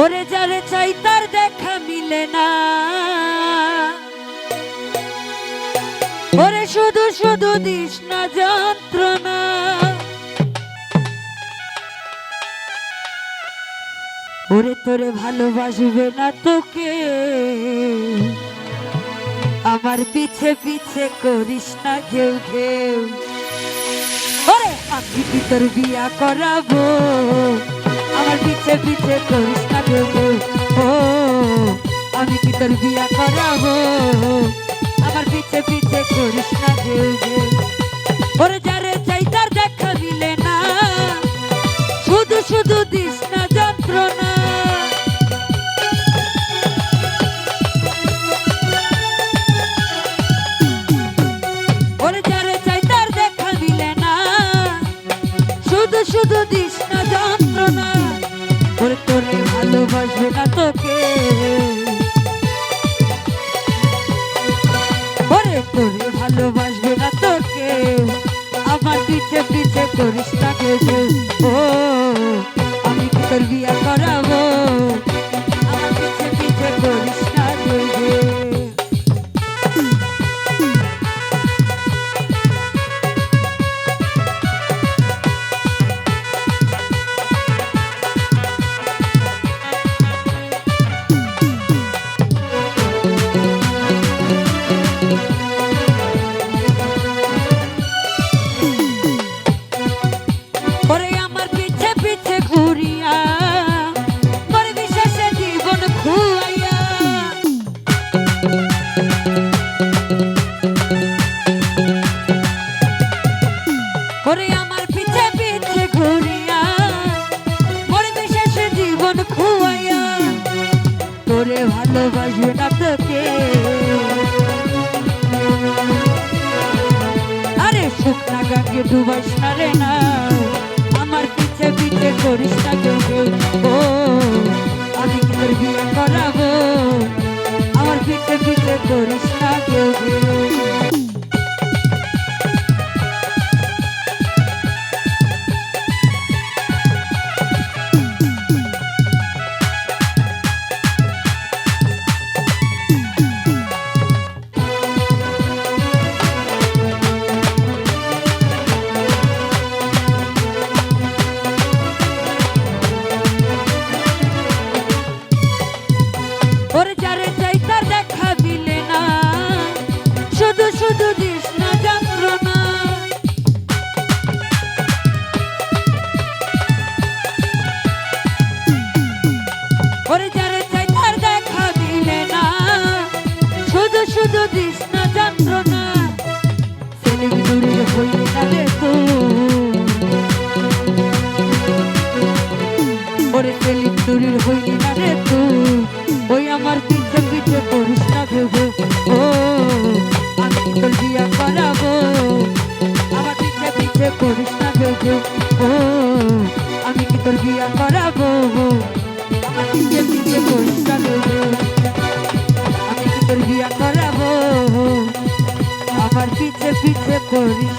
ওরে যারে চাই তার দেখা মিলে না। ওরে শুধু শুধু দিস না যন্ত্রণা। ওরে তোরে ভালোবাসবে না তোকে। আমার পিছে পিছে করিস না কেউ ওরে আমি তোর বিয়া করাবো। আমার পিছে পিছে করিস কেউ ও, আমি কি তোর বিয়া করাবো? আমার পিছে পিছে করিস না কেউ ওরে যারে চাই দেখা মিলে না। শুধু শুধু দিস না যন্ত্রণা। শুধু দিস না যন্ত্রণা। ভালোবাসবে না তোকে ওরে তোরে ভালোবাসবে না তোকে, আমার পিছে পিছে করিস না। ও, আমি কি তোর বিয়া করাবো ভালোবাসবে না তোকে আরে শুকনা গাঙ্গে ডুবাস না না। আমার পিছে পিছে করিস না কেউ। ও, আমি তোর বিয়ে করাবো? আমার পিছে পিছে করিস না কেউ। দূরের হইলি না রে তুই ওই আমার পিছে পিছে করিস না ভেবে ও, আমি তোর বিয়া করাবো। আমার পিছে পিছে করিস না ভেবে ও, আমি কি তোর বিয়া করাবো? আমার পিছে পিছে করিস না ভেবে আমি কি তোর বিয়া করাবো? আমার পিছে পিছে করিস